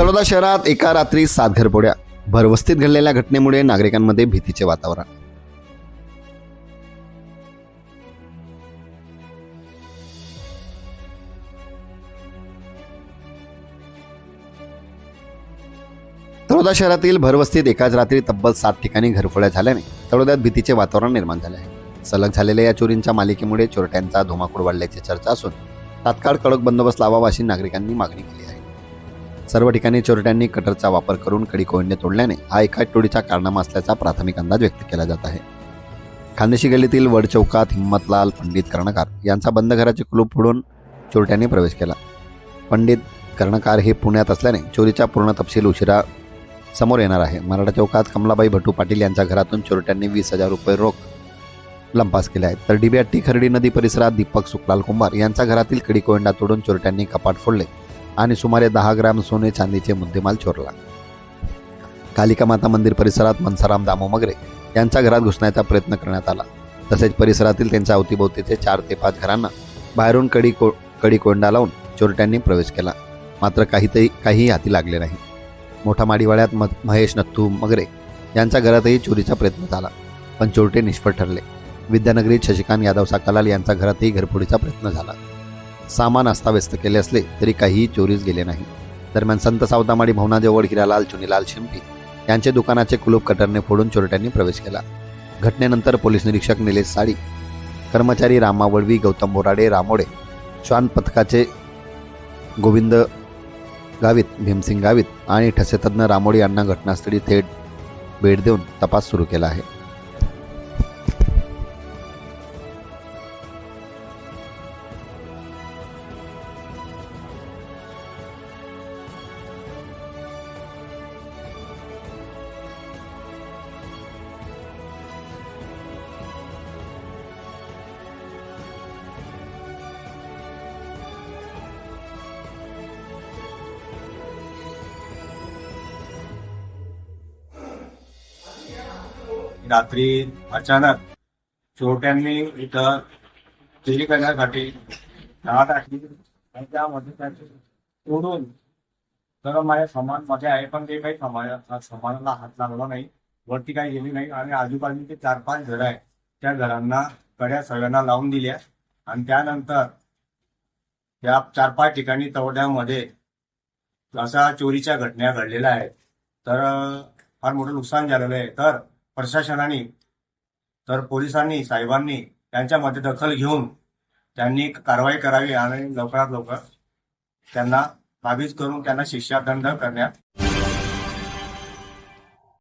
तळोदा शहरात एका रात्री सात घरपोड्या भरवस्तीत घडलेल्या घटनेमुळे नागरिकांमध्ये भीतीचे वातावरण. तळोदा शहरातील भरवस्तीत एकाच रात्री तब्बल सात ठिकाणी घरफोड्या झाल्याने तळोद्यात भीतीचे वातावरण निर्माण झाले आहे. सलग झालेल्या या चोरींच्या मालिकेमुळे चोरट्यांचा धुमाकूळ वाढल्याची चर्चा असून तात्काळ कडक बंदोबस्त लावावा अशी नागरिकांनी मागणी केली आहे. सर्व ठिकाणी चोरट्यांनी कटरचा वापर करून कडी कोयंडे तोडल्याने हा एका टोळीचा कारनामा असल्याचा प्राथमिक अंदाज व्यक्त केला जात आहे. खानदेशी गल्लीतील वडचौकात हिंमतलाल पंडित कर्णकार यांचा बंद घराचे कुलूप फोडून चोरट्यांनी प्रवेश केला. पंडित कर्णकार हे पुण्यात असल्याने चोरीचा पूर्ण तपशील उशिरा समोर येणार आहे. मराठा चौकात कमलाबाई भटू पाटील यांच्या घरातून चोरट्यांनी वीस हजार रुपये रोख लंपास केले आहेत. तर डिब्याट्टी खर्डी नदी परिसरात दीपक सुकलाल कुंभार यांच्या घरातील कडी कोयंडा तोडून चोरट्यांनी कपाट फोडले. आणि सुमारे दहा ग्रॅम सोने चांदीचे मुद्देमाल चोरला. कालिका माता मंदिर परिसरात मनसाराम दामो मगरे यांच्या घरात घुसण्याचा प्रयत्न करण्यात आला. तसेच परिसरातील त्यांच्या अवतीभोवतीचे चार ते पाच घरांना बाहेरून कडी को कडी कोंडा लावून चोरट्यांनी प्रवेश केला. मात्र काहीतरी काहीही हाती लागले नाही. मोठा माडीवाड्यात म महेश नथू मगरे यांच्या घरातही चोरीचा प्रयत्न झाला पण चोरटे निष्फळ ठरले. विद्यानगरीत शशिकांत यादव साकालाल यांच्या घरातही घरफोडीचा प्रयत्न झाला. सामान अस्ताव्यस्त केले असले तरी काहीही चोरीस गेले नाही. दरम्यान संत सावतामाडी भवनाजवळ हिरालाल चुनीलाल शिंपी यांचे दुकानाचे कुलूप कटरने फोडून चोरट्यांनी प्रवेश केला. घटनेनंतर पोलीस निरीक्षक निलेश साडी कर्मचारी रामा वळवी गौतम बोराडे रामोडे श्वान पथकाचे गोविंद गावित भीमसिंग गावित आणि ठसेतज्ञ रामोडी यांना घटनास्थळी थेट भेट देऊन तपास सुरू केला आहे. रात्री अचानक चोरट्यांनी इथं चोरी करण्यासाठी दहा टाकली. आणि त्यामध्ये त्याचे तोडून तर माझ्या सामानमध्ये आहे पण ते काही सामानाला हात लागला नाही. वरती काही गेली नाही. आणि आजूबाजूचे चार पाच घर आहे त्या घरांना कड्या सगळ्यांना लावून दिल्या. आणि त्यानंतर या चार पाच ठिकाणी तवड्यामध्ये अशा चोरीच्या घटना घडलेल्या आहेत. तर फार मोठं नुकसान झालेलं आहे. तर प्रशासनाने तर पोलिसांनी साहेबांनी त्यांच्यामध्ये दखल घेऊन त्यांनी कारवाई करावी आणि लवकरात लवकर त्यांना बाबीज करून त्यांना शिक्षादंड करण्यात